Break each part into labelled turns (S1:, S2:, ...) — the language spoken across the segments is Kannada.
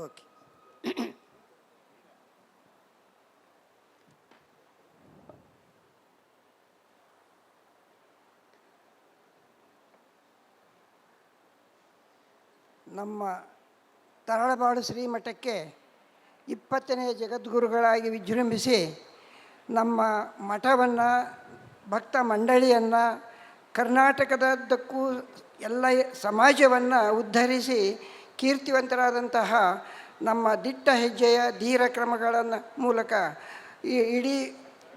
S1: ಓಕೆ ನಮ್ಮ ತರಳಬಾಳು ಶ್ರೀಮಠಕ್ಕೆ ಇಪ್ಪತ್ತನೇ ಜಗದ್ಗುರುಗಳಾಗಿ ವಿಜೃಂಭಿಸಿ ನಮ್ಮ ಮಠವನ್ನು, ಭಕ್ತ ಮಂಡಳಿಯನ್ನು, ಕರ್ನಾಟಕದದ್ದಕ್ಕೂ ಎಲ್ಲ ಸಮಾಜವನ್ನು ಉದ್ಧರಿಸಿ ಕೀರ್ತಿವಂತರಾದಂತಹ ನಮ್ಮ ದಿಟ್ಟ ಹೆಜ್ಜೆಯ ಧೀರ ಕ್ರಮಗಳನ್ನು ಮೂಲಕ ಈ ಇಡೀ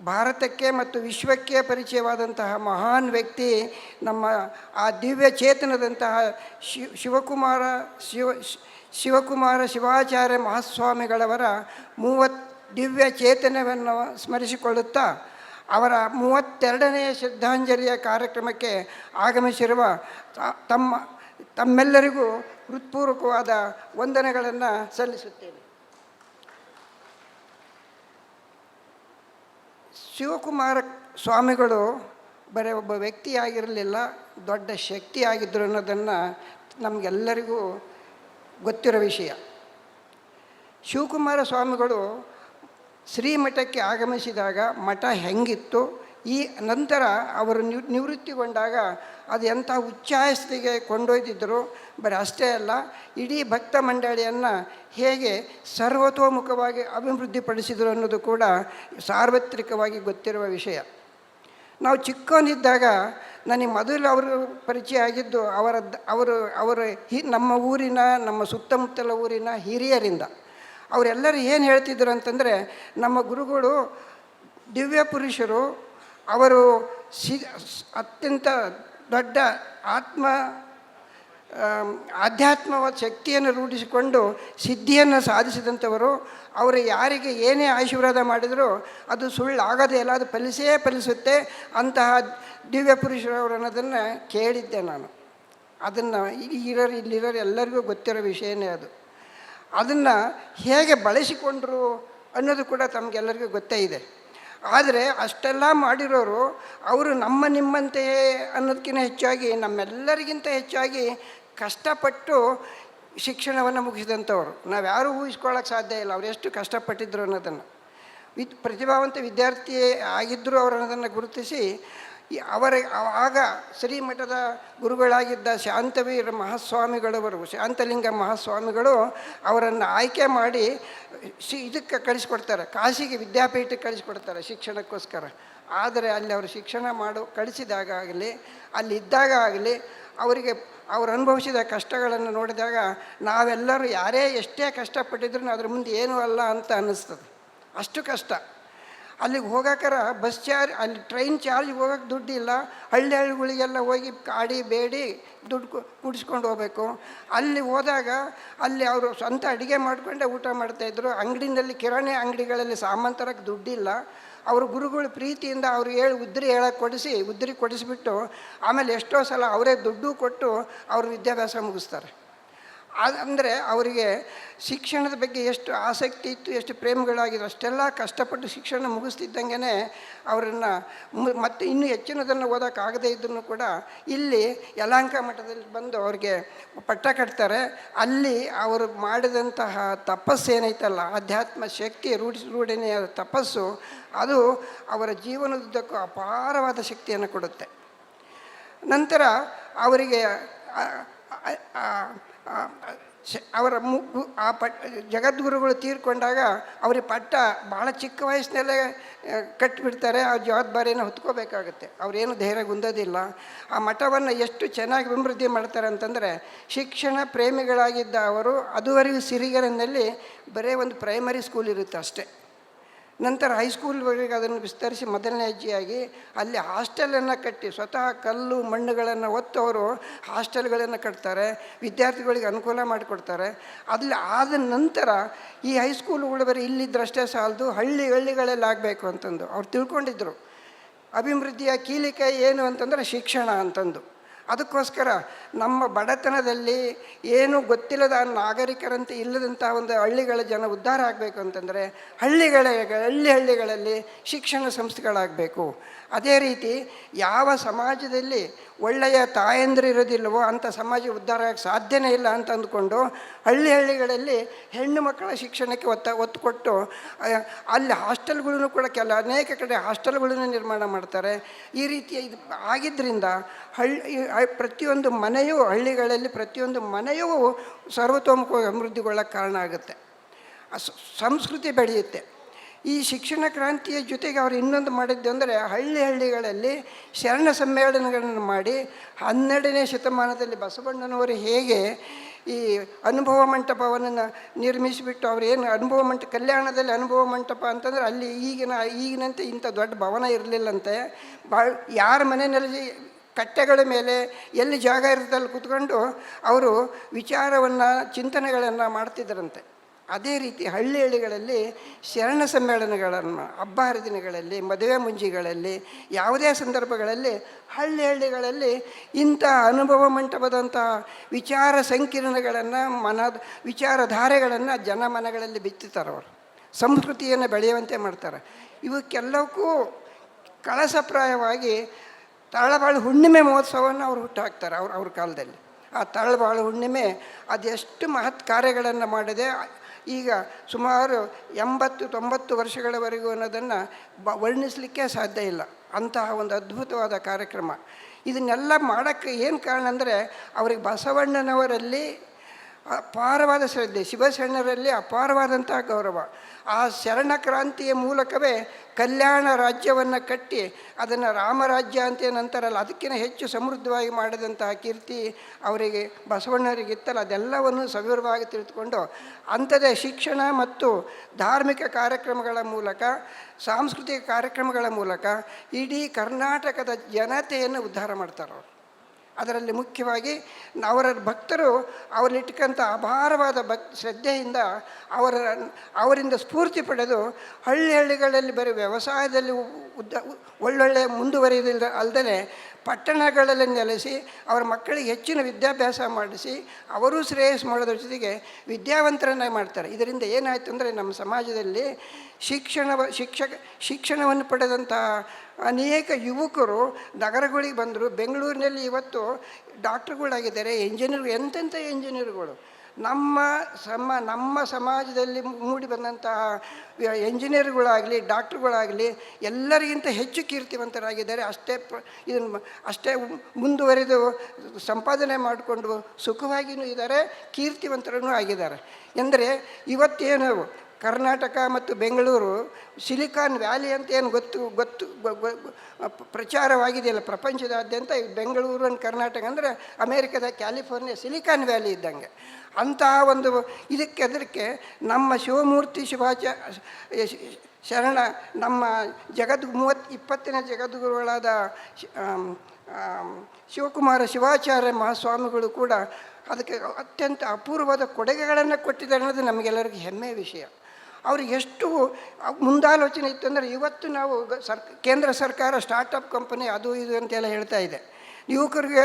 S1: ಭಾರತಕ್ಕೆ ಮತ್ತು ವಿಶ್ವಕ್ಕೆ ಪರಿಚಯವಾದಂತಹ ಮಹಾನ್ ವ್ಯಕ್ತಿ ನಮ್ಮ ಆ ದಿವ್ಯ ಚೇತನದಂತಹ ಶಿವ ಶಿವಕುಮಾರ ಶಿವ, ಶಿವಕುಮಾರ ಶಿವಾಚಾರ್ಯ ಮಹಾಸ್ವಾಮಿಗಳವರ ಮೂವತ್ ದಿವ್ಯ ಚೇತನವನ್ನು ಸ್ಮರಿಸಿಕೊಳ್ಳುತ್ತಾ ಅವರ ಮೂವತ್ತೆರಡನೆಯ ಶ್ರದ್ಧಾಂಜಲಿಯ ಕಾರ್ಯಕ್ರಮಕ್ಕೆ ಆಗಮಿಸಿರುವ ತಮ್ಮ, ತಮ್ಮೆಲ್ಲರಿಗೂ ಹೃತ್ಪೂರ್ವಕವಾದ ವಂದನೆಗಳನ್ನು ಸಲ್ಲಿಸುತ್ತೇನೆ. ಶಿವಕುಮಾರ ಸ್ವಾಮಿಗಳು ಬರೀ ಒಬ್ಬ ವ್ಯಕ್ತಿಯಾಗಿರಲಿಲ್ಲ, ದೊಡ್ಡ ಶಕ್ತಿಯಾಗಿದ್ದರು ಅನ್ನೋದನ್ನು ನಮಗೆಲ್ಲರಿಗೂ ಗೊತ್ತಿರೋ ವಿಷಯ. ಶಿವಕುಮಾರ ಸ್ವಾಮಿಗಳು ಶ್ರೀಮಠಕ್ಕೆ ಆಗಮಿಸಿದಾಗ ಮಠ ಹೆಂಗಿತ್ತು ಈ ನಂತರ ಅವರು ನಿವ್, ನಿವೃತ್ತಿಗೊಂಡಾಗ ಅದು ಎಂಥ ಉಚ್ಚಾಯಸ್ತಿಗೆ ಕೊಂಡೊಯ್ದಿದ್ದರು ಬರೀ ಅಷ್ಟೇ ಅಲ್ಲ, ಇಡೀ ಭಕ್ತ ಮಂಡಳಿಯನ್ನು ಹೇಗೆ ಸರ್ವತೋಮುಖವಾಗಿ ಅಭಿವೃದ್ಧಿಪಡಿಸಿದರು ಅನ್ನೋದು ಕೂಡ ಸಾರ್ವತ್ರಿಕವಾಗಿ ಗೊತ್ತಿರುವ ವಿಷಯ. ನಾವು ಚಿಕ್ಕವನಿದ್ದಾಗ ನನಗೆ ಮೊದಲು ಅವರು ಪರಿಚಯ ಆಗಿದ್ದು ಅವರ ಅವರು, ಅವರ ಹಿ, ನಮ್ಮ ಊರಿನ, ನಮ್ಮ ಸುತ್ತಮುತ್ತಲ ಊರಿನ ಹಿರಿಯರಿಂದ. ಅವರೆಲ್ಲರೂ ಏನು ಹೇಳ್ತಿದ್ರು ಅಂತಂದರೆ, ನಮ್ಮ ಗುರುಗಳು ದಿವ್ಯ ಪುರುಷರು ಅವರು ಸಿ ಅತ್ಯಂತ ದೊಡ್ಡ ಆತ್ಮ ಆಧ್ಯಾತ್ಮವ ಆಧ್ಯಾತ್ಮವಾದ ಶಕ್ತಿಯನ್ನು ರೂಢಿಸಿಕೊಂಡು ಸಿದ್ಧಿಯನ್ನು ಸಾಧಿಸಿದಂಥವರು. ಅವರು ಯಾರಿಗೆ ಏನೇ ಆಶೀರ್ವಾದ ಮಾಡಿದರೂ ಅದು ಸುಳ್ಳು ಆಗೋದೇ ಇಲ್ಲ, ಅದು ಫಲಿಸೇ ಫಲಿಸುತ್ತೆ ಅಂತಹ ದಿವ್ಯ ಪುರುಷರವರು ಅನ್ನೋದನ್ನು ಕೇಳಿದ್ದೆ ನಾನು. ಅದನ್ನು ಇರೋರು, ಇಲ್ಲಿರೋರು ಎಲ್ಲರಿಗೂ ಗೊತ್ತಿರೋ ವಿಷಯನೇ ಅದು. ಅದನ್ನು ಹೇಗೆ ಬಳಸಿಕೊಂಡ್ರು ಅನ್ನೋದು ಕೂಡ ತಮಗೆಲ್ಲರಿಗೂ ಗೊತ್ತೇ ಇದೆ. ಆದರೆ ಅಷ್ಟೆಲ್ಲ ಮಾಡಿರೋರು ಅವರು ನಮ್ಮ ನಿಮ್ಮಂತೆಯೇ ಅನ್ನೋದಕ್ಕಿಂತ ಹೆಚ್ಚಾಗಿ ನಮ್ಮೆಲ್ಲರಿಗಿಂತ ಹೆಚ್ಚಾಗಿ ಕಷ್ಟಪಟ್ಟು ಶಿಕ್ಷಣವನ್ನು ಮುಗಿಸಿದಂಥವ್ರು. ನಾವು ಯಾರೂ ಊಹಿಸ್ಕೊಳ್ಳೋಕೆ ಸಾಧ್ಯ ಇಲ್ಲ. ಅವ್ರು ಎಷ್ಟು ಕಷ್ಟಪಟ್ಟಿದ್ರು ಅನ್ನೋದನ್ನು. ವಿದ್ ಪ್ರತಿಭಾವಂತ ವಿದ್ಯಾರ್ಥಿ ಆಗಿದ್ದರೂ ಅವರು ಅನ್ನೋದನ್ನು ಗುರುತಿಸಿ ಅವರ ಆಗ ಶ್ರೀಮಠದ ಗುರುಗಳಾಗಿದ್ದ ಶಾಂತವೀರ ಮಹಾಸ್ವಾಮಿಗಳವರು, ಶಾಂತಲಿಂಗ ಮಹಾಸ್ವಾಮಿಗಳು ಅವರನ್ನು ಆಯ್ಕೆ ಮಾಡಿ, ಶಿ, ಇದಕ್ಕೆ ಕಳಿಸ್ಕೊಡ್ತಾರೆ, ಕಾಶಿಗೆ ವಿದ್ಯಾಪೀಠಕ್ಕೆ ಕಳಿಸ್ಕೊಡ್ತಾರೆ ಶಿಕ್ಷಣಕ್ಕೋಸ್ಕರ. ಆದರೆ ಅಲ್ಲಿ ಅವರು ಶಿಕ್ಷಣ ಮಾಡು, ಕಳಿಸಿದಾಗ ಆಗಲಿ, ಅಲ್ಲಿ ಇದ್ದಾಗ ಆಗಲಿ, ಅವರಿಗೆ, ಅವರು ಅನುಭವಿಸಿದ ಕಷ್ಟಗಳನ್ನು ನೋಡಿದಾಗ ನಾವೆಲ್ಲರೂ ಯಾರೇ ಎಷ್ಟೇ ಕಷ್ಟಪಟ್ಟಿದ್ರು ಅದ್ರ ಮುಂದೆ ಏನೂ ಅಲ್ಲ ಅಂತ ಅನ್ನಿಸ್ತದೆ. ಅಷ್ಟು ಕಷ್ಟ. ಅಲ್ಲಿಗೆ ಹೋಗಾಕರ ಬಸ್ ಚಾರ್ಜ್, ಅಲ್ಲಿ ಟ್ರೈನ್ ಚಾರ್ಜ್ ಹೋಗೋಕೆ ದುಡ್ಡಿಲ್ಲ. ಹಳ್ಳಿ ಹಳ್ಳಿಗಳಿಗೆಲ್ಲ ಹೋಗಿ ಕಾಡಿ, ಬೇಡಿ, ದುಡ್ಡು ಕೂಡಿಸ್ಕೊಂಡು ಹೋಗ್ಬೇಕು. ಅಲ್ಲಿ ಹೋದಾಗ ಅಲ್ಲಿ ಅವರು ಸ್ವಂತ ಅಡುಗೆ ಮಾಡಿಕೊಂಡೇ ಊಟ ಮಾಡ್ತಾಯಿದ್ರು ಅಂಗಡಿನಲ್ಲಿ, ಕಿರಾಣಿ ಅಂಗಡಿಗಳಲ್ಲಿ ಸಾಮಾನು ತರಕ್ಕೆ ದುಡ್ಡಿಲ್ಲ. ಅವರು ಗುರುಗಳು ಪ್ರೀತಿಯಿಂದ ಅವ್ರು ಹೇಳಿ ಉದ್ರಿ ಹೇಳಕ್ಕೆ ಕೊಡಿಸಿ, ಉದ್ರಿ ಕೊಡಿಸಿಬಿಟ್ಟು ಆಮೇಲೆ ಎಷ್ಟೋ ಸಲ ಅವರೇ ದುಡ್ಡು ಕೊಟ್ಟು ಅವ್ರ ವಿದ್ಯಾಭ್ಯಾಸ ಮುಗಿಸ್ತಾರೆ. ಅಂದರೆ ಅವರಿಗೆ ಶಿಕ್ಷಣದ ಬಗ್ಗೆ ಎಷ್ಟು ಆಸಕ್ತಿ ಇತ್ತು, ಎಷ್ಟು ಪ್ರೇಮಗಳಾಗಿದ್ರು, ಅಷ್ಟೆಲ್ಲ ಕಷ್ಟಪಟ್ಟು ಶಿಕ್ಷಣ ಮುಗಿಸ್ತಿದ್ದಂಗೆ ಅವರನ್ನು ಮತ್ತು ಇನ್ನೂ ಹೆಚ್ಚಿನದನ್ನು ಓದೋಕ್ಕಾಗದೇ ಇದ್ರೂ ಕೂಡ ಇಲ್ಲಿ ಯಲಾಂಕ ಮಠದಲ್ಲಿ ಬಂದು ಅವ್ರಿಗೆ ಪಟ್ಟ ಕಟ್ತಾರೆ. ಅಲ್ಲಿ ಅವರು ಮಾಡಿದಂತಹ ತಪಸ್ಸೇನೈತಲ್ಲ ಆಧ್ಯಾತ್ಮ ಶಕ್ತಿ ರೂಢಿ, ರೂಢನೆಯ ತಪಸ್ಸು, ಅದು ಅವರ ಜೀವನದುದ್ದಕ್ಕೂ ಅಪಾರವಾದ ಶಕ್ತಿಯನ್ನು ಕೊಡುತ್ತೆ. ನಂತರ ಅವರಿಗೆ ಅವರ ಮು ಆ ಪಟ್, ಜಗದ್ಗುರುಗಳು ತೀರ್ಕೊಂಡಾಗ ಅವ್ರಿಗೆ ಪಟ್ಟ ಭಾಳ ಚಿಕ್ಕ ವಯಸ್ಸಿನಲ್ಲೇ ಕಟ್ಟಿಬಿಡ್ತಾರೆ ಆ ಜವಾಬ್ದಾರಿಯನ್ನು ಹೊತ್ಕೋಬೇಕಾಗುತ್ತೆ. ಅವರೇನು ಧೈರ್ಯ ಗುಂದೋದಿಲ್ಲ. ಆ ಮಠವನ್ನು ಎಷ್ಟು ಚೆನ್ನಾಗಿ ಅಭಿವೃದ್ಧಿ ಮಾಡ್ತಾರೆ ಅಂತಂದರೆ, ಶಿಕ್ಷಣ ಪ್ರೇಮಿಗಳಾಗಿದ್ದ ಅವರು ಅದುವರೆಗೂ ಸಿರಿಗೆರೆನಲ್ಲಿ ಬರೀ ಒಂದು ಪ್ರೈಮರಿ ಸ್ಕೂಲ್ ಇರುತ್ತೆ ಅಷ್ಟೇ. ನಂತರ ಹೈಸ್ಕೂಲ್ವರೆಗೆ ಅದನ್ನು ವಿಸ್ತರಿಸಿ ಮೊದಲನೇ ಹೆಜ್ಜೆಯಾಗಿ ಅಲ್ಲಿ ಹಾಸ್ಟೆಲನ್ನು ಕಟ್ಟಿ ಸ್ವತಃ ಕಲ್ಲು, ಮಣ್ಣುಗಳನ್ನು ಒತ್ತವರು ಹಾಸ್ಟೆಲ್ಗಳನ್ನು ಕಟ್ತಾರೆ, ವಿದ್ಯಾರ್ಥಿಗಳಿಗೆ ಅನುಕೂಲ ಮಾಡಿಕೊಡ್ತಾರೆ. ಅಲ್ಲಿ ಆದ ನಂತರ ಈ ಹೈಸ್ಕೂಲ್ಗಳು ಬರೀ ಇಲ್ಲಿದ್ದರಷ್ಟೇ ಸಾಲದು, ಹಳ್ಳಿ ಹಳ್ಳಿಗಳಲ್ಲಿ ಆಗಬೇಕು ಅಂತಂದು. ಅವ್ರು ತಿಳ್ಕೊಂಡಿದ್ರು. ಅಭಿವೃದ್ಧಿಯ ಕೀಲಿಕೈ ಏನು ಅಂತಂದರೆ ಶಿಕ್ಷಣ ಅಂತಂದು. ಅದಕ್ಕೋಸ್ಕರ ನಮ್ಮ ಬಡತನದಲ್ಲಿ ಏನು ಗೊತ್ತಿಲ್ಲದ ನಾಗರಿಕರಂತೆ ಇಲ್ಲದಂಥ ಒಂದು ಹಳ್ಳಿಗಳ ಜನ ಉದ್ಧಾರ ಆಗಬೇಕು ಅಂತಂದರೆ ಹಳ್ಳಿಗಳ, ಹಳ್ಳಿ ಹಳ್ಳಿಗಳಲ್ಲಿ ಶಿಕ್ಷಣ ಸಂಸ್ಥೆಗಳಾಗಬೇಕು. ಅದೇ ರೀತಿ ಯಾವ ಸಮಾಜದಲ್ಲಿ ಒಳ್ಳೆಯ ತಾಯಂದಿರು ಇರೋದಿಲ್ಲವೋ ಅಂಥ ಸಮಾಜ ಉದ್ಧಾರ ಆಗಕ್ಕೆ ಸಾಧ್ಯನೇ ಇಲ್ಲ ಅಂತ ಅಂದ್ಕೊಂಡು ಹಳ್ಳಿ ಹಳ್ಳಿಗಳಲ್ಲಿ ಹೆಣ್ಣು ಮಕ್ಕಳ ಶಿಕ್ಷಣಕ್ಕೆ ಒತ್ತ ಒತ್ತು ಕೊಟ್ಟು ಅಲ್ಲಿ ಹಾಸ್ಟೆಲ್ಗಳನ್ನು ಕೂಡ ಕೆಲ ಅನೇಕ ಕಡೆ ಹಾಸ್ಟೆಲ್ಗಳನ್ನು ನಿರ್ಮಾಣ ಮಾಡ್ತಾರೆ. ಈ ರೀತಿ ಇದು ಆಗಿದ್ದರಿಂದ ಹಳ್ಳಿ ಪ್ರತಿಯೊಂದು ಮನೆಯೂ, ಹಳ್ಳಿಗಳಲ್ಲಿ ಪ್ರತಿಯೊಂದು ಮನೆಯೂ ಸರ್ವತೋಮುಖ ಅಭಿವೃದ್ಧಿಗೊಳ್ಳಕ್ಕೆ ಕಾರಣ ಆಗುತ್ತೆ. ಸಂಸ್ಕೃತಿ ಬೆಳೆಯುತ್ತೆ. ಈ ಶಿಕ್ಷಣ ಕ್ರಾಂತಿಯ ಜೊತೆಗೆ ಅವರು ಇನ್ನೊಂದು ಮಾಡಿದ್ದು ಅಂದರೆ ಹಳ್ಳಿ ಹಳ್ಳಿಗಳಲ್ಲಿ ಶರಣ ಸಮ್ಮೇಳನಗಳನ್ನು ಮಾಡಿ ಹನ್ನೆರಡನೇ ಶತಮಾನದಲ್ಲಿ ಬಸವಣ್ಣನವರು ಹೇಗೆ ಈ ಅನುಭವ ಮಂಟಪವನ್ನು ನಿರ್ಮಿಸಿಬಿಟ್ಟು ಅವರು ಏನು ಅನುಭವ ಮಂಟ, ಕಲ್ಯಾಣದಲ್ಲಿ ಅನುಭವ ಮಂಟಪ ಅಂತಂದರೆ ಅಲ್ಲಿ ಈಗಿನ, ಈಗಿನಂತೆ ಇಂಥ ದೊಡ್ಡ ಭವನ ಇರಲಿಲ್ಲಂತೆ. ಭಾಳ ಯಾರ ಮನೆಯಲ್ಲಿ ಕಟ್ಟೆಗಳ ಮೇಲೆ ಎಲ್ಲಿ ಜಾಗ ಇರುತ್ತೆ ಅಲ್ಲಿ ಕೂತ್ಕೊಂಡು ಅವರು ವಿಚಾರವನ್ನು, ಚಿಂತನೆಗಳನ್ನು ಮಾಡ್ತಿದ್ದರಂತೆ. ಅದೇ ರೀತಿ ಹಳ್ಳಿ ಹಳ್ಳಿಗಳಲ್ಲಿ ಶರಣ ಸಮ್ಮೇಳನಗಳನ್ನು ಹಬ್ಬ ಹರಿದಿನಗಳಲ್ಲಿ ಮದುವೆ ಮುಂಜಿಗಳಲ್ಲಿ, ಯಾವುದೇ ಸಂದರ್ಭಗಳಲ್ಲಿ ಹಳ್ಳಿ ಹಳ್ಳಿಗಳಲ್ಲಿ ಇಂಥ ಅನುಭವ ಮಂಟಪದಂತಹ ವಿಚಾರ ಸಂಕಿರಣಗಳನ್ನು ಮನ ವಿಚಾರಧಾರೆಗಳನ್ನು ಜನಮನಗಳಲ್ಲಿ ಬಿತ್ತುತ್ತಾರೆ ಅವರು. ಸಂಸ್ಕೃತಿಯನ್ನು ಬೆಳೆಯುವಂತೆ ಮಾಡ್ತಾರೆ. ಇವಕ್ಕೆಲ್ಲಕ್ಕೂ ಕಳಸಪ್ರಾಯವಾಗಿ ತಳಬಾಳು ಹುಣ್ಣಿಮೆ ಮಹೋತ್ಸವವನ್ನು ಅವರು ಹುಟ್ಟಾಕ್ತಾರೆ ಅವ್ರ ಅವ್ರ ಕಾಲದಲ್ಲಿ. ಆ ತಳಬಾಳು ಹುಣ್ಣಿಮೆ ಅದೆಷ್ಟು ಮಹತ್ ಕಾರ್ಯಗಳನ್ನು ಮಾಡಿದೆ. ಈಗ ಸುಮಾರು ಎಂಬತ್ತು, ತೊಂಬತ್ತು ವರ್ಷಗಳವರೆಗೂ ಅನ್ನೋದನ್ನು ಬ ವರ್ಣಿಸಲಿಕ್ಕೆ ಸಾಧ್ಯ ಇಲ್ಲ. ಅಂತಹ ಒಂದು ಅದ್ಭುತವಾದ ಕಾರ್ಯಕ್ರಮ. ಇದನ್ನೆಲ್ಲ ಮಾಡೋಕ್ಕೆ ಏನು ಕಾರಣ ಅಂದರೆ, ಅವ್ರಿಗೆ ಬಸವಣ್ಣನವರಲ್ಲಿ ಅಪಾರವಾದ ಶ್ರದ್ಧೆ. ಶಿವಶರಣರಲ್ಲಿ ಅಪಾರವಾದಂತಹ ಗೌರವ. ಆ ಶರಣ ಕ್ರಾಂತಿಯ ಮೂಲಕವೇ ಕಲ್ಯಾಣ ರಾಜ್ಯವನ್ನು ಕಟ್ಟಿ, ಅದನ್ನು ರಾಮರಾಜ್ಯ ಅಂತ ನಂತರಲ್ಲ, ಅದಕ್ಕಿಂತ ಹೆಚ್ಚು ಸಮೃದ್ಧವಾಗಿ ಮಾಡಿದಂತಹ ಕೀರ್ತಿ ಅವರಿಗೆ ಬಸವಣ್ಣರಿಗಿತ್ತಲ್ಲ ಅದೆಲ್ಲವನ್ನು ಸವಿವರವಾಗಿ ತಿಳಿದುಕೊಂಡು ಅಂಥದೇ ಶಿಕ್ಷಣ ಮತ್ತು ಧಾರ್ಮಿಕ ಕಾರ್ಯಕ್ರಮಗಳ ಮೂಲಕ, ಸಾಂಸ್ಕೃತಿಕ ಕಾರ್ಯಕ್ರಮಗಳ ಮೂಲಕ ಇಡೀ ಕರ್ನಾಟಕದ ಜನತೆಯನ್ನು ಉದ್ಧಾರ ಮಾಡ್ತಾರೆ ಅವರು ಅದರಲ್ಲಿ ಮುಖ್ಯವಾಗಿ ಅವರ ಭಕ್ತರು ಅವರಲ್ಲಿಟ್ಕಂಥ ಅಪಾರವಾದ ಭಕ್, ಶ್ರದ್ಧೆಯಿಂದ ಅವರ, ಅವರಿಂದ ಸ್ಫೂರ್ತಿ ಪಡೆದು ಹಳ್ಳಿ ಹಳ್ಳಿಗಳಲ್ಲಿ ಬರೀ ವ್ಯವಸಾಯದಲ್ಲಿ ಉದ್ದ ಒಳ್ಳೊಳ್ಳೆ ಮುಂದುವರಿಯೋದಿಲ್ಲ ಅಲ್ಲದೆ ಪಟ್ಟಣಗಳಲ್ಲಿ ನೆಲೆಸಿ ಅವರ ಮಕ್ಕಳಿಗೆ ಹೆಚ್ಚಿನ ವಿದ್ಯಾಭ್ಯಾಸ ಮಾಡಿಸಿ ಅವರೂ ಶ್ರೇಯಸ್ ಮಾಡೋದ್ರ ಜೊತೆಗೆ ವಿದ್ಯಾವಂತರನ್ನಾಗಿ ಮಾಡ್ತಾರೆ. ಇದರಿಂದ ಏನಾಯಿತು ಅಂದರೆ ನಮ್ಮ ಸಮಾಜದಲ್ಲಿ ಶಿಕ್ಷಣ ಶಿಕ್ಷಕ, ಶಿಕ್ಷಣವನ್ನು ಪಡೆದಂಥ ಅನೇಕ ಯುವಕರು ನಗರಗಳಿಗೆ ಬಂದರು. ಬೆಂಗಳೂರಿನಲ್ಲಿ ಇವತ್ತು ಡಾಕ್ಟ್ರುಗಳಾಗಿದ್ದಾರೆ ಇಂಜಿನಿಯರ್ ಎಂತೆಂಥ ಇಂಜಿನಿಯರ್ಗಳು ನಮ್ಮ ಸಮ, ನಮ್ಮ ಸಮಾಜದಲ್ಲಿ ಮೂಡಿ ಬಂದಂತಹ ಎಂಜಿನಿಯರ್ಗಳಾಗಲಿ, ಡಾಕ್ಟ್ರುಗಳಾಗಲಿ, ಎಲ್ಲರಿಗಿಂತ ಹೆಚ್ಚು ಕೀರ್ತಿವಂತರಾಗಿದ್ದಾರೆ. ಅಷ್ಟೇ ಪ್ರ ಇದನ್ನು ಅಷ್ಟೇ ಮುಂದುವರೆದು ಸಂಪಾದನೆ ಮಾಡಿಕೊಂಡು ಸುಖವಾಗಿಯೂ ಇದ್ದಾರೆ ಕೀರ್ತಿವಂತರೂ ಆಗಿದ್ದಾರೆ. ಎಂದರೆ ಇವತ್ತೇನು ಕರ್ನಾಟಕ ಮತ್ತು ಬೆಂಗಳೂರು ಸಿಲಿಕಾನ್ ವ್ಯಾಲಿ ಅಂತ ಏನು ಗೊತ್ತು ಗೊತ್ತು ಪ್ರಚಾರವಾಗಿದೆಯಲ್ಲ ಪ್ರಪಂಚದಾದ್ಯಂತ ಬೆಂಗಳೂರು ಅಂಡ್ ಕರ್ನಾಟಕ ಅಂದರೆ ಅಮೇರಿಕದ ಕ್ಯಾಲಿಫೋರ್ನಿಯಾ ಸಿಲಿಕಾನ್ ವ್ಯಾಲಿ ಇದ್ದಂಗೆ. ಅಂತಹ ಒಂದು ಇದಕ್ಕೆ ಅದಕ್ಕೆ ನಮ್ಮ ಶಿವಮೂರ್ತಿ ಶಿವಾಚ ಶರಣ ನಮ್ಮ ಜಗದ್ ಮೂವತ್ತು, ಇಪ್ಪತ್ತನೇ ಜಗದ್ಗುರುಗಳಾದ ಶಿವಕುಮಾರ ಶಿವಾಚಾರ್ಯ ಮಹಾಸ್ವಾಮಿಗಳು ಕೂಡ ಅದಕ್ಕೆ ಅತ್ಯಂತ ಅಪೂರ್ವದ ಕೊಡುಗೆಗಳನ್ನು ಕೊಟ್ಟಿದ್ದಾರೆ ಅನ್ನೋದು ನಮಗೆಲ್ಲರಿಗೂ ಹೆಮ್ಮೆಯ ವಿಷಯ. ಅವ್ರಿಗೆ ಎಷ್ಟು ಮುಂದಾಲೋಚನೆ ಇತ್ತು ಅಂದರೆ ಇವತ್ತು ನಾವು ಸರ್, ಕೇಂದ್ರ ಸರ್ಕಾರ ಸ್ಟಾರ್ಟಪ್ ಕಂಪನಿ ಅದು ಇದು ಅಂತೆಲ್ಲ ಹೇಳ್ತಾ ಇದೆ. ಯುವಕರಿಗೆ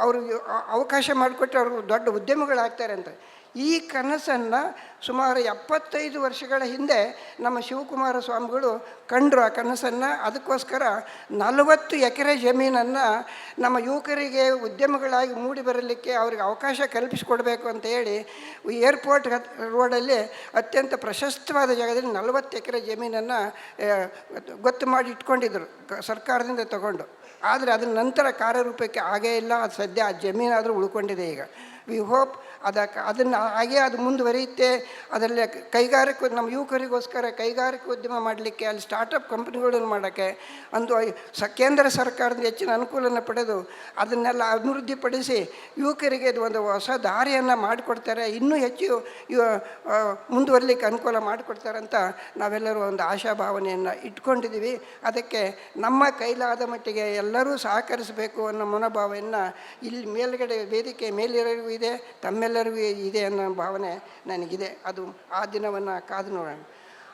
S1: ಅವ್ರಿಗೆ ಅವಕಾಶ ಮಾಡಿಕೊಟ್ಟು ಅವರು ದೊಡ್ಡ ಉದ್ಯಮಗಳಾಗ್ತಾರೆ ಅಂತ. ಈ ಕನಸನ್ನು ಸುಮಾರು ಎಪ್ಪತ್ತೈದು ವರ್ಷಗಳ ಹಿಂದೆ ನಮ್ಮ ಶಿವಕುಮಾರ ಸ್ವಾಮಿಗಳು ಕಂಡರು ಆ ಕನಸನ್ನು. ಅದಕ್ಕೋಸ್ಕರ ನಲವತ್ತು ಎಕರೆ ಜಮೀನನ್ನು ನಮ್ಮ ಯುವಕರಿಗೆ, ಉದ್ಯಮಗಳಾಗಿ ಮೂಡಿ ಬರಲಿಕ್ಕೆ ಅವ್ರಿಗೆ ಅವಕಾಶ ಕಲ್ಪಿಸಿಕೊಡ್ಬೇಕು ಅಂತ ಹೇಳಿ ಏರ್ಪೋರ್ಟ್ ರೋಡಲ್ಲಿ ಅತ್ಯಂತ ಪ್ರಶಸ್ತವಾದ ಜಾಗದಲ್ಲಿ ನಲವತ್ತು ಎಕರೆ ಜಮೀನನ್ನು ಗೊತ್ತು ಮಾಡಿ ಇಟ್ಕೊಂಡಿದ್ರು ಸರ್ಕಾರದಿಂದ ತಗೊಂಡು. ಆದರೆ ಅದರ ನಂತರ ಕಾರ್ಯರೂಪಕ್ಕೆ ಆಗೇ ಇಲ್ಲ. ಅದು ಸದ್ಯ ಆ ಜಮೀನಾದರೂ ಉಳ್ಕೊಂಡಿದೆ ಈಗ. ವಿ ಹೋಪ್ ಅದಕ್ಕೆ ಅದನ್ನು ಹಾಗೆ ಅದು ಮುಂದುವರಿಯುತ್ತೆ. ಅದರಲ್ಲಿ ಕೈಗಾರಿಕೆ, ನಮ್ಮ ಯುವಕರಿಗೋಸ್ಕರ ಕೈಗಾರಿಕೆ ಉದ್ಯಮ ಮಾಡಲಿಕ್ಕೆ ಅಲ್ಲಿ ಸ್ಟಾರ್ಟಪ್ ಕಂಪ್ನಿಗಳನ್ನು ಮಾಡೋಕ್ಕೆ ಒಂದು ಸ, ಕೇಂದ್ರ ಸರ್ಕಾರದಿಂದ ಹೆಚ್ಚಿನ ಅನುಕೂಲನ ಪಡೆದು ಅದನ್ನೆಲ್ಲ ಅಭಿವೃದ್ಧಿಪಡಿಸಿ ಯುವಕರಿಗೆ ಇದು ಒಂದು ಹೊಸ ದಾರಿಯನ್ನು ಮಾಡಿಕೊಡ್ತಾರೆ. ಇನ್ನೂ ಹೆಚ್ಚು ಮುಂದುವರಲಿಕ್ಕೆ ಅನುಕೂಲ ಮಾಡಿಕೊಡ್ತಾರೆ ಅಂತ ನಾವೆಲ್ಲರೂ ಒಂದು ಆಶಾಭಾವನೆಯನ್ನು ಇಟ್ಕೊಂಡಿದ್ದೀವಿ. ಅದಕ್ಕೆ ನಮ್ಮ ಕೈಲಾದ ಮಟ್ಟಿಗೆ ಎಲ್ಲರೂ ಸಹಕರಿಸಬೇಕು ಅನ್ನೋ ಮನೋಭಾವವನ್ನು ಇಲ್ಲಿ ಮೇಲ್ಗಡೆ ವೇದಿಕೆ ಮೇಲಿರೋರಿಗೂ ಇದೆ, ತಮ್ಮೆಲ್ಲರಿಗೂ ಇದೆ ಅನ್ನೋ ಭಾವನೆ ನನಗಿದೆ. ಅದು ಆ ದಿನವನ್ನು ಕಾದು ನೋಡೋಣ.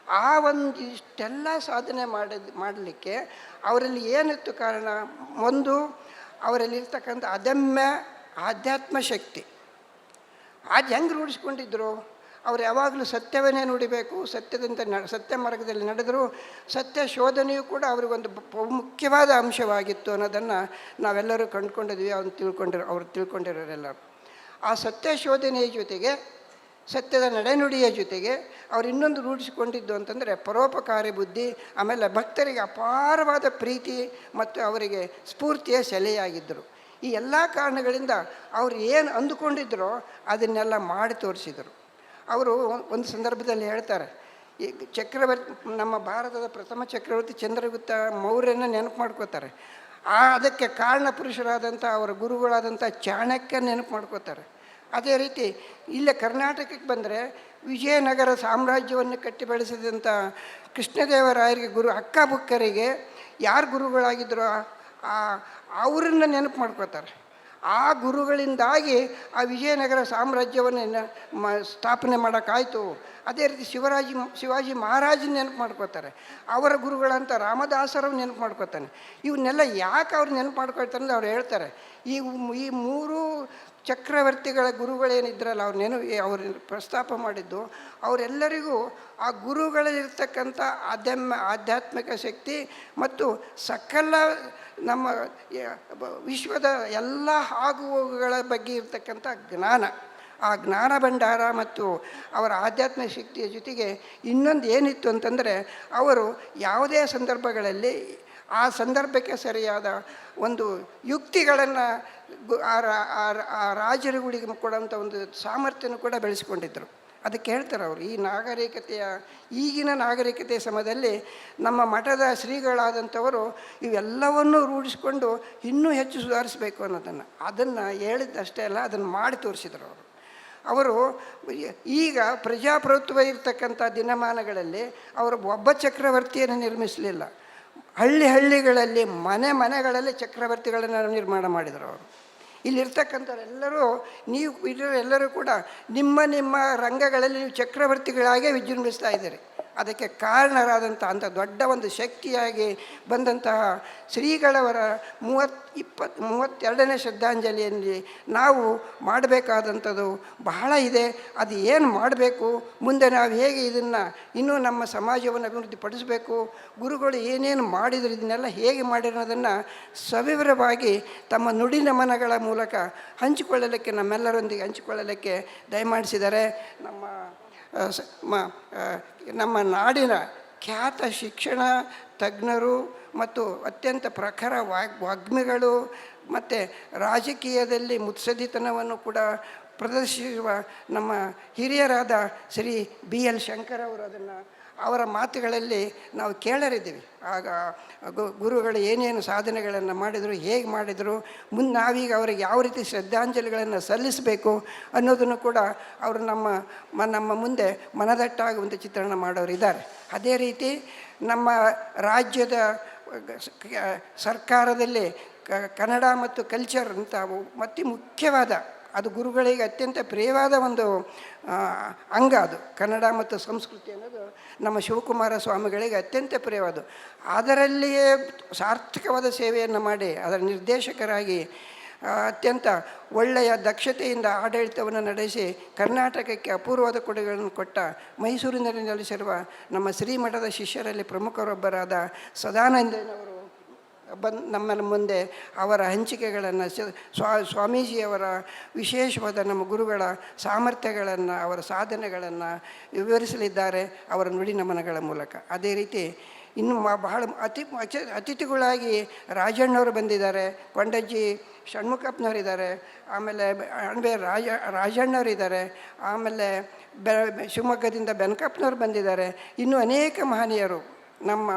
S1: ಆ ಒಂದು ಇಷ್ಟೆಲ್ಲ ಸಾಧನೆ ಮಾಡ ಮಾಡಲಿಕ್ಕೆ ಅವರಲ್ಲಿ ಏನಿತ್ತು ಕಾರಣ? ಒಂದು, ಅವರಲ್ಲಿರ್ತಕ್ಕಂಥ ಅದಮ್ಯ ಆಧ್ಯಾತ್ಮ ಶಕ್ತಿ. ಅದು ಹೆಂಗೆ ರೂಢಿಸ್ಕೊಂಡಿದ್ರು? ಅವರು ಯಾವಾಗಲೂ ಸತ್ಯವನ್ನೇ ನುಡಿಬೇಕು. ಸತ್ಯದಂತ ನ, ಸತ್ಯ ಮಾರ್ಗದಲ್ಲಿ ನಡೆದರೂ. ಸತ್ಯ ಶೋಧನೆಯೂ ಕೂಡ ಅವರಿಗೊಂದು ಮುಖ್ಯವಾದ ಅಂಶವಾಗಿತ್ತು ಅನ್ನೋದನ್ನು ನಾವೆಲ್ಲರೂ ಕಂಡುಕೊಂಡಿದ್ವಿ. ಅವ್ನು ತಿಳ್ಕೊಂಡಿರೋ, ಅವ್ರು ತಿಳ್ಕೊಂಡಿರೋರೆಲ್ಲರೂ ಆ ಸತ್ಯ ಶೋಧನೆಯ ಜೊತೆಗೆ ಸತ್ಯದ ನಡೆನುಡಿಯ ಜೊತೆಗೆ ಅವರು ಇನ್ನೊಂದು ರೂಢಿಸಿಕೊಂಡಿದ್ದು ಅಂತಂದರೆ ಪರೋಪಕಾರಿ ಬುದ್ಧಿ, ಆಮೇಲೆ ಭಕ್ತರಿಗೆ ಅಪಾರವಾದ ಪ್ರೀತಿ ಮತ್ತು ಅವರಿಗೆ ಸ್ಫೂರ್ತಿಯ ಸೆಲೆಯಾಗಿದ್ದರು. ಈ ಎಲ್ಲ ಕಾರಣಗಳಿಂದ ಅವರು ಏನು ಅಂದುಕೊಂಡಿದ್ರೋ ಅದನ್ನೆಲ್ಲ ಮಾಡಿ ತೋರಿಸಿದರು. ಅವರು ಒಂದು ಸಂದರ್ಭದಲ್ಲಿ ಹೇಳ್ತಾರೆ, ಈ ಚಕ್ರವರ್ತಿ, ನಮ್ಮ ಭಾರತದ ಪ್ರಥಮ ಚಕ್ರವರ್ತಿ ಚಂದ್ರಗುಪ್ತ ಮೌರ್ಯನ ನೆನಪು ಮಾಡ್ಕೋತಾರೆ ಆ, ಅದಕ್ಕೆ ಕಾರಣ ಪುರುಷರಾದಂಥ ಅವರ ಗುರುಗಳಾದಂಥ ಚಾಣಕ್ಯ ನೆನಪು ಮಾಡ್ಕೋತಾರೆ. ಅದೇ ರೀತಿ ಇಲ್ಲೇ ಕರ್ನಾಟಕಕ್ಕೆ ಬಂದರೆ ವಿಜಯನಗರ ಸಾಮ್ರಾಜ್ಯವನ್ನು ಕಟ್ಟಿ ಬೆಳೆಸಿದಂಥ ಕೃಷ್ಣದೇವರಾಯರಿಗೆ ಗುರು ಅಕ್ಕ ಬುಕ್ಕರಿಗೆ ಯಾರು ಗುರುಗಳಾಗಿದ್ರೋ ಅವರನ್ನು ನೆನಪು ಮಾಡ್ಕೋತಾರೆ. ಆ ಗುರುಗಳಿಂದಾಗಿ ಆ ವಿಜಯನಗರ ಸಾಮ್ರಾಜ್ಯವನ್ನು ಸ್ಥಾಪನೆ ಮಾಡೋಕ್ಕಾಯ್ತು. ಅದೇ ರೀತಿ ಶಿವರಾಜಿ ಶಿವಾಜಿ ಮಹಾರಾಜನ ನೆನಪು ಮಾಡ್ಕೋತಾರೆ. ಅವರ ಗುರುಗಳಂತ ರಾಮದಾಸರ ನೆನಪು ಮಾಡ್ಕೋತಾನೆ. ಇವನ್ನೆಲ್ಲ ಯಾಕೆ ಅವ್ರು ನೆನಪು ಮಾಡ್ಕೊಳ್ತಾರೆ ಅಂದ್ರೆ ಅವ್ರು ಹೇಳ್ತಾರೆ, ಈ ಈ ಮೂರು ಚಕ್ರವರ್ತಿಗಳ ಗುರುಗಳೇನಿದ್ರಲ್ಲ ಅವ್ರು ನೆನಪು ಅವ್ರ ಪ್ರಸ್ತಾಪ ಮಾಡಿದ್ದು, ಅವರೆಲ್ಲರಿಗೂ ಆ ಗುರುಗಳಲ್ಲಿರ್ತಕ್ಕಂಥ ಆಧ್ಯಾತ್ಮ ಆಧ್ಯಾತ್ಮಿಕ ಶಕ್ತಿ ಮತ್ತು ಸಕಲ ನಮ್ಮ ವಿಶ್ವದ ಎಲ್ಲ ಆಗುವಗಳ ಬಗ್ಗೆ ಇರ್ತಕ್ಕಂಥ ಜ್ಞಾನ. ಆ ಜ್ಞಾನ ಭಂಡಾರ ಮತ್ತು ಅವರ ಆಧ್ಯಾತ್ಮಿಕ ಶಕ್ತಿಯ ಜೊತೆಗೆ ಇನ್ನೊಂದು ಏನಿತ್ತು ಅಂತಂದರೆ ಅವರು ಯಾವುದೇ ಸಂದರ್ಭಗಳಲ್ಲಿ ಆ ಸಂದರ್ಭಕ್ಕೆ ಸರಿಯಾದ ಒಂದು ಯುಕ್ತಿಗಳನ್ನು ಆ ರಾಜರುಗಳಿಗೆ ಕೊಡುವಂಥ ಒಂದು ಸಾಮರ್ಥ್ಯನೂ ಕೂಡ ಬೆಳೆಸಿಕೊಂಡಿದ್ದರು ಅದಕ್ಕೆ ಹೇಳ್ತಾರೆ ಅವರು, ಈ ನಾಗರಿಕತೆಯ, ಈಗಿನ ನಾಗರಿಕತೆಯ ಸಮಯದಲ್ಲಿ ನಮ್ಮ ಮಠದ ಶ್ರೀಗಳಾದಂಥವರು ಇವೆಲ್ಲವನ್ನೂ ರೂಢಿಸಿಕೊಂಡು ಇನ್ನೂ ಹೆಚ್ಚು ಸುಧಾರಿಸಬೇಕು ಅನ್ನೋದನ್ನು. ಅದನ್ನು ಹೇಳಿದ್ದಷ್ಟೇ ಅಲ್ಲ, ಅದನ್ನು ಮಾಡಿ ತೋರಿಸಿದರು ಅವರು. ಅವರು ಈಗ ಪ್ರಜಾಪ್ರಭುತ್ವ ಇರತಕ್ಕಂಥ ದಿನಮಾನಗಳಲ್ಲಿ ಅವರು ಒಬ್ಬ ಚಕ್ರವರ್ತಿಯನ್ನು ನಿರ್ಮಿಸಲಿಲ್ಲ. ಹಳ್ಳಿ ಹಳ್ಳಿಗಳಲ್ಲಿ ಮನೆ ಮನೆಗಳಲ್ಲಿ ಚಕ್ರವರ್ತಿಗಳನ್ನು ನಿರ್ಮಾಣ ಮಾಡಿದರು ಅವರು. ಇಲ್ಲಿರ್ತಕ್ಕಂಥವರೆಲ್ಲರೂ ನೀವು ಇರೋ ಎಲ್ಲರೂ ಕೂಡ ನಿಮ್ಮ ನಿಮ್ಮ ರಂಗಗಳಲ್ಲಿ ನೀವು ಚಕ್ರವರ್ತಿಗಳಾಗೇ ವಿಜೃಂಭಿಸ್ತಾ ಇದ್ದೀರಿ. ಅದಕ್ಕೆ ಕಾರಣರಾದಂಥ ಅಂಥ ದೊಡ್ಡ ಒಂದು ಶಕ್ತಿಯಾಗಿ ಬಂದಂತಹ ಶ್ರೀಗಳವರ ಮೂವತ್ತು ಇಪ್ಪತ್ತು ಮೂವತ್ತೆರಡನೇ ಶ್ರದ್ಧಾಂಜಲಿಯಲ್ಲಿ ನಾವು ಮಾಡಬೇಕಾದಂಥದ್ದು ಬಹಳ ಇದೆ. ಅದು ಏನು ಮಾಡಬೇಕು? ಮುಂದೆ ನಾವು ಹೇಗೆ ಇದನ್ನು ಇನ್ನೂ ನಮ್ಮ ಸಮಾಜವನ್ನು ಅಭಿವೃದ್ಧಿಪಡಿಸಬೇಕು? ಗುರುಗಳು ಏನೇನು ಮಾಡಿದ್ರು, ಇದನ್ನೆಲ್ಲ ಹೇಗೆ ಮಾಡಿರೋದನ್ನು ಸವಿವರವಾಗಿ ತಮ್ಮ ನುಡಿ ನಮನಗಳ ಮೂಲಕ ಹಂಚಿಕೊಳ್ಳಲಿಕ್ಕೆ ನಮ್ಮೆಲ್ಲರೊಂದಿಗೆ ಹಂಚಿಕೊಳ್ಳಲಿಕ್ಕೆ ದಯಮಾಡಿಸಿದ್ದಾರೆ ನಮ್ಮ ನಮ್ಮ ನಾಡಿನ ಖ್ಯಾತ ಶಿಕ್ಷಣ ತಜ್ಞರು ಮತ್ತು ಅತ್ಯಂತ ಪ್ರಖರ ವಾಗ್ ವಾಗ್ಮಿಗಳು ಮತ್ತು ರಾಜಕೀಯದಲ್ಲಿ ಮುತ್ಸದಿತನವನ್ನು ಕೂಡ ಪ್ರದರ್ಶಿಸುವ ನಮ್ಮ ಹಿರಿಯರಾದ ಶ್ರೀ ಬಿ ಎಲ್ ಶಂಕರ್ ಅವರು ಅದನ್ನು ಅವರ ಮಾತುಗಳಲ್ಲಿ ನಾವು ಕೇಳರಿದ್ದೀವಿ. ಆಗ ಗುರುಗಳು ಏನೇನು ಸಾಧನೆಗಳನ್ನು ಮಾಡಿದರು, ಹೇಗೆ ಮಾಡಿದರು ಮುಂದೆ ನಾವೀಗ ಅವರಿಗೆ ಯಾವ ರೀತಿ ಶ್ರದ್ಧಾಂಜಲಿಗಳನ್ನು ಸಲ್ಲಿಸಬೇಕು ಅನ್ನೋದನ್ನು ಕೂಡ ಅವರು ನಮ್ಮ ಮ ನಮ್ಮ ಮುಂದೆ ಮನದಟ್ಟಾಗಿ ಒಂದು ಚಿತ್ರಣ ಮಾಡೋರು ಇದ್ದಾರೆ. ಅದೇ ರೀತಿ ನಮ್ಮ ರಾಜ್ಯದ ಸರ್ಕಾರದಲ್ಲಿ ಕನ್ನಡ ಮತ್ತು ಕಲ್ಚರ್ ಅಂತ ಅತಿ ಮುಖ್ಯವಾದ ಅದು ಗುರುಗಳಿಗೆ ಅತ್ಯಂತ ಪ್ರಿಯವಾದ ಒಂದು ಅಂಗ ಅದು. ಕನ್ನಡ ಮತ್ತು ಸಂಸ್ಕೃತಿ ಅನ್ನೋದು ನಮ್ಮ ಶಿವಕುಮಾರ ಸ್ವಾಮಿಗಳಿಗೆ ಅತ್ಯಂತ ಪ್ರಿಯವಾದ ಅದರಲ್ಲಿಯೇ ಸಾರ್ಥಕವಾದ ಸೇವೆಯನ್ನು ಮಾಡಿ, ಅದರ ನಿರ್ದೇಶಕರಾಗಿ ಅತ್ಯಂತ ಒಳ್ಳೆಯ ದಕ್ಷತೆಯಿಂದ ಆಡಳಿತವನ್ನು ನಡೆಸಿ ಕರ್ನಾಟಕಕ್ಕೆ ಅಪೂರ್ವದ ಕೊಡುಗೆಗಳನ್ನು ಕೊಟ್ಟ ಮೈಸೂರಿನಲ್ಲಿ ನೆಲೆಸಿರುವ ನಮ್ಮ ಶ್ರೀಮಠದ ಶಿಷ್ಯರಲ್ಲಿ ಪ್ರಮುಖರೊಬ್ಬರಾದ ಸದಾನಂದನವರು ಬಂದು ನಮ್ಮನ್ನು ಮುಂದೆ ಅವರ ಹಂಚಿಕೆಗಳನ್ನು ಸ್ವಾ, ಸ್ವಾಮೀಜಿಯವರ ವಿಶೇಷವಾದ ನಮ್ಮ ಗುರುಗಳ ಸಾಮರ್ಥ್ಯಗಳನ್ನು, ಅವರ ಸಾಧನೆಗಳನ್ನು ವಿವರಿಸಲಿದ್ದಾರೆ ಅವರ ನುಡಿ ನಮನಗಳ ಮೂಲಕ. ಅದೇ ರೀತಿ ಇನ್ನು ಬಹಳ ಅತಿ ಅತಿಥಿಗಳಾಗಿ ರಾಜಣ್ಣವರು ಬಂದಿದ್ದಾರೆ ಕೊಂಡಜ್ಜಿ ಷಣ್ಮುಖಪ್ಪನವರಿದ್ದಾರೆ, ಆಮೇಲೆ ಅಣಬೆ ರಾಜ, ರಾಜಣ್ಣವರಿದ್ದಾರೆ, ಆಮೇಲೆ ಬೆ, ಶಿವಮೊಗ್ಗದಿಂದ ಬೆನಕಪ್ಪನವ್ರು ಬಂದಿದ್ದಾರೆ, ಇನ್ನೂ ಅನೇಕ ಮಹನೀಯರು ನಮ್ಮ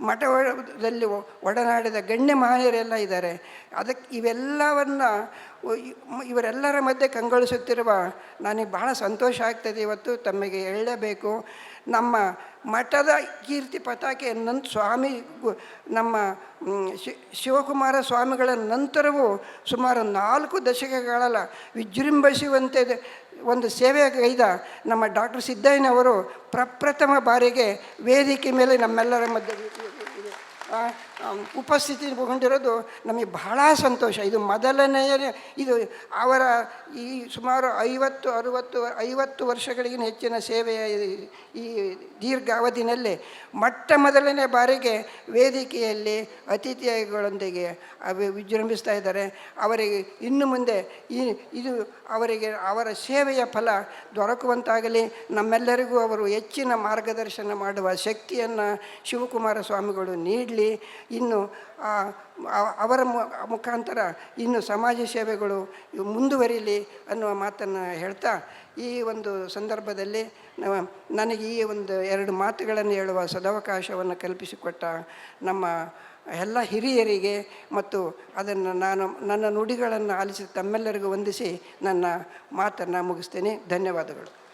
S1: ಮಠದಲ್ಲಿ ಒಡನಾಡಿದ ಗಣ್ಯ ಮಹನೀಯರೆಲ್ಲ ಇದ್ದಾರೆ. ಅದಕ್ಕೆ ಇವೆಲ್ಲವನ್ನು ಇವರೆಲ್ಲರ ಮಧ್ಯೆ ಕಂಗೊಳಿಸುತ್ತಿರುವ ನನಗೆ ಬಹಳ ಸಂತೋಷ ಆಗ್ತದೆ ಇವತ್ತು ತಮಗೆ ಹೇಳಬೇಕು. ನಮ್ಮ ಮಠದ ಕೀರ್ತಿ ಪತಾಕೆ ನನ್, ಸ್ವಾಮಿ ನಮ್ಮ ಶಿ, ಶಿವಕುಮಾರ ಸ್ವಾಮಿಗಳ ನಂತರವೂ ಸುಮಾರು ನಾಲ್ಕು ದಶಕಗಳಲ್ಲ ವಿಜೃಂಭಿಸುವಂತೆ ಒಂದು ಸೇವೆಗೈದ ನಮ್ಮ ಡಾಕ್ಟರ್ ಸಿದ್ದಯ್ಯನವರು ಪ್ರಪ್ರಥಮ ಬಾರಿಗೆ ವೇದಿಕೆ ಮೇಲೆ ನಮ್ಮೆಲ್ಲರ ಮಧ್ಯೆ ಇದೆ. ಹೊಂದಿರೋದು ನಮಗೆ ಬಹಳ ಸಂತೋಷ. ಇದು ಮೊದಲನೆಯ ಇದು ಅವರ ಈ ಸುಮಾರು ಐವತ್ತು, ಅರುವತ್ತು, ಐವತ್ತು ವರ್ಷಗಳಿಗಿನ ಹೆಚ್ಚಿನ ಸೇವೆಯ ಈ- ದೀರ್ಘ ಅವಧಿನಲ್ಲಿ ಮೊಟ್ಟ ಮೊದಲನೇ ಬಾರಿಗೆ ವೇದಿಕೆಯಲ್ಲಿ ಅತಿಥಿಗಳೊಂದಿಗೆ ವಿಜೃಂಭಿಸ್ತಾ ಇದ್ದಾರೆ. ಅವರಿಗೆ ಇನ್ನು ಮುಂದೆ ಈ, ಇದು ಅವರಿಗೆ ಅವರ ಸೇವೆಯ ಫಲ ದೊರಕುವಂತಾಗಲಿ. ನಮ್ಮೆಲ್ಲರಿಗೂ ಅವರು ಹೆಚ್ಚಿನ ಮಾರ್ಗದರ್ಶನ ಮಾಡುವ ಶಕ್ತಿಯನ್ನು ಶಿವಕುಮಾರ ಸ್ವಾಮಿಗಳು ನೀಡಲಿ ಇನ್ನು ಅವರ ಮುಖಾಂತರ ಇನ್ನು ಸಮಾಜ ಸೇವೆಗಳು ಮುಂದುವರಿಲಿ ಅನ್ನುವ ಮಾತನ್ನು ಹೇಳ್ತಾ ಈ ಒಂದು ಸಂದರ್ಭದಲ್ಲಿ ನನಗೆ ಈ ಒಂದು ಎರಡು ಮಾತುಗಳನ್ನು ಹೇಳುವ ಸದವಕಾಶವನ್ನು ಕಲ್ಪಿಸಿಕೊಟ್ಟ ನಮ್ಮ ಎಲ್ಲ ಹಿರಿಯರಿಗೆ ಮತ್ತು ಅದನ್ನು ನಾನು, ನನ್ನ ನುಡಿಗಳನ್ನು ಆಲಿಸಿ ತಮ್ಮೆಲ್ಲರಿಗೂ ವಂದಿಸಿ ನನ್ನ ಮಾತನ್ನು ಮುಗಿಸ್ತೇನೆ. ಧನ್ಯವಾದಗಳು.